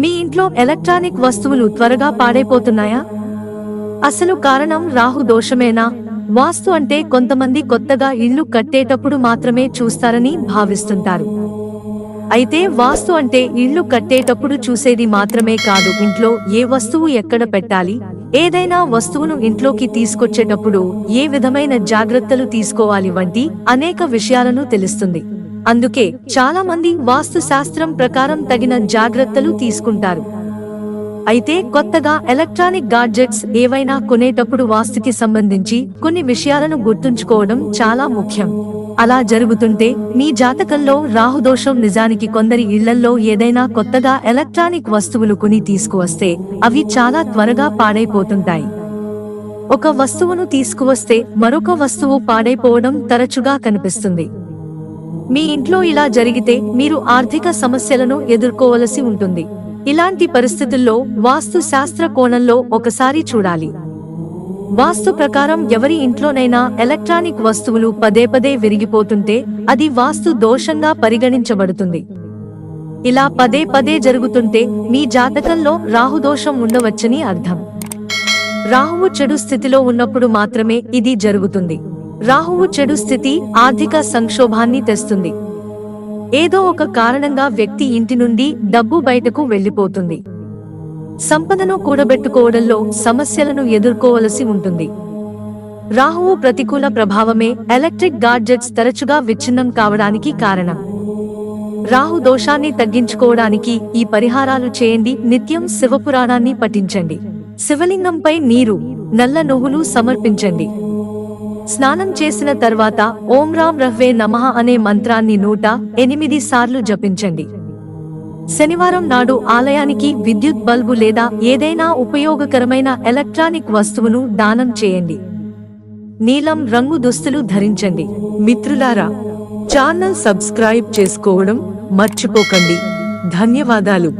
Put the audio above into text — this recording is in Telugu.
మీ ఇంట్లో ఎలక్ట్రానిక్ వస్తువులు త్వరగా పాడైపోతున్నాయా? అసలు కారణం రాహు దోషమేనా? వాస్తు అంటే కొంతమంది కొత్తగా ఇల్లు కట్టేటప్పుడు మాత్రమే చూస్తారని భావిస్తుంటారు. అయితే వాస్తు అంటే ఇల్లు కట్టేటప్పుడు చూసేది మాత్రమే కాదు ఇంట్లో ఏ వస్తువు ఎక్కడ పెట్టాలి ఏదైనా వస్తువును ఇంట్లోకి తీసుకొచ్చేటప్పుడు ఏ విధమైన జాగ్రత్తలు తీసుకోవాలి వంటి అనేక విషయాలను తెలుస్తుంది. అందుకే చాలా మంది వాస్తు శాస్త్రం ప్రకారం తగిన జాగ్రత్తలు తీసుకుంటారు. అయితే కొత్తగా ఎలక్ట్రానిక్ గాడ్జెట్స్ ఏవైనా కొనేటప్పుడు వాస్తుకి సంబంధించి కొన్ని విషయాలను గుర్తుంచుకోవడం చాలా ముఖ్యం. అలా జరుగుతుంటే మీ జాతకంలో రాహుదోషం నిజానికి కొందరి ఇళ్ళల్లో ఏదైనా కొత్తగా ఎలక్ట్రానిక్ వస్తువులు కొని తీసుకువస్తే అవి చాలా త్వరగా పాడైపోతుంటాయి. ఒక వస్తువును తీసుకువస్తే మరొక వస్తువు పాడైపోవడం తరచుగా కనిపిస్తుంది. మీ ఇంట్లో ఇలా జరిగితే మీరు ఆర్థిక సమస్యలను ఎదుర్కోవలసి ఉంటుంది. ఇలాంటి పరిస్థితుల్లో వాస్తు శాస్త్ర కోణంలో ఒకసారి చూడాలి. వాస్తు ప్రకారం ఎవరి ఇంట్లోనైనా ఎలక్ట్రానిక్ వస్తువులు పదే పదే విరిగిపోతుంటే అది వాస్తు దోషంగా పరిగణించబడుతుంది. ఇలా పదే పదే జరుగుతుంటే మీ జాతకంలో రాహుదోషం ఉండవచ్చని అర్థం. రాహువు చెడు స్థితిలో ఉన్నప్పుడు మాత్రమే ఇది జరుగుతుంది. రాహువు చెడు స్థితి ఆర్థిక సంక్షోభాన్ని తెస్తుంది. ఏదో ఒక కారణంగా వ్యక్తి ఇంటి నుండి డబ్బు బయటకు వెళ్ళిపోతుంది సంపదను కూడబెట్టుకోవడంలో సమస్యలను ఎదుర్కోవలసి ఉంటుంది. రాహువు ప్రతికూల ప్రభావమే ఎలక్ట్రిక్ గాడ్జెట్స్ తరచుగా విచ్ఛిన్నం కావడానికి కారణం. రాహు దోషాన్ని తగ్గించుకోవడానికి ఈ పరిహారాలు చేయండి నిత్యం శివపురాణాన్ని పఠించండి. శివలింగంపై నీరు నల్ల నువ్వులు సమర్పించండి. స్నానం చేసిన తర్వాత ఓం రామ్ రహ్వే నమః అనే మంత్రాన్ని నూట ఎనిమిది సార్లు జపించండి. శనివారం నాడు ఆలయానికి విద్యుత్ బల్బు లేదా ఏదైనా ఉపయోగకరమైన ఎలక్ట్రానిక్ వస్తువును దానం చేయండి. నీలం రంగు దుస్తులు ధరించండి. మిత్రులారా ఛానల్ సబ్స్క్రైబ్ చేసుకోవడం మర్చిపోకండి. ధన్యవాదాలు.